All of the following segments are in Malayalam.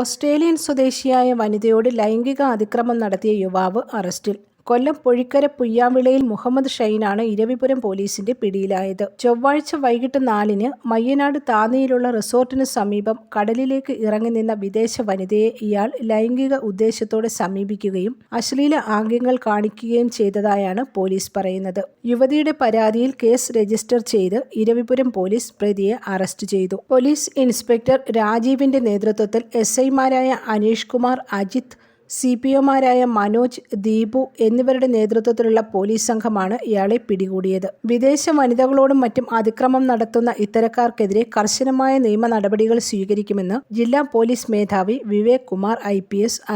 ഓസ്ട്രേലിയൻ സ്വദേശിയായ വനിതയോട് ലൈംഗിക അതിക്രമം നടത്തിയ യുവാവ് അറസ്റ്റിൽ. കൊല്ലം പൊഴിക്കര പുയ്യാവിളയിൽ മുഹമ്മദ് ഷൈനാണ് ഇരവിപുരം പോലീസിന്റെ പിടിയിലായത്. ചൊവ്വാഴ്ച വൈകിട്ട് നാലിന് മയ്യനാട് താന്നിയിലുള്ള റിസോർട്ടിന് സമീപം കടലിലേക്ക് ഇറങ്ങി നിന്ന വിദേശ വനിതയെ ഇയാൾ ലൈംഗിക ഉദ്ദേശത്തോടെ സമീപിക്കുകയും അശ്ലീല ആംഗ്യങ്ങൾ കാണിക്കുകയും ചെയ്തതായാണ് പോലീസ് പറയുന്നത്. യുവതിയുടെ പരാതിയിൽ കേസ് രജിസ്റ്റർ ചെയ്ത് ഇരവിപുരം പോലീസ് പ്രതിയെ അറസ്റ്റ് ചെയ്തു. പോലീസ് ഇൻസ്പെക്ടർ രാജീവിന്റെ നേതൃത്വത്തിൽ എസ് ഐമാരായ അനീഷ് കുമാർ അജിത് സി പി ഒമാരായ മനോജ് ദീപു എന്നിവരുടെ നേതൃത്വത്തിലുള്ള പോലീസ് സംഘമാണ് ഇയാളെ പിടികൂടിയത്. വിദേശ വനിതകളോടും മറ്റും അതിക്രമം നടത്തുന്ന ഇത്തരക്കാർക്കെതിരെ കർശനമായ നിയമ നടപടികൾ സ്വീകരിക്കുമെന്ന് ജില്ലാ പോലീസ് മേധാവി വിവേക് കുമാർ ഐ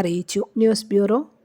അറിയിച്ചു. News bureau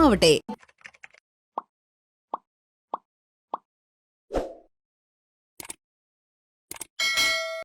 ആവട്ടെ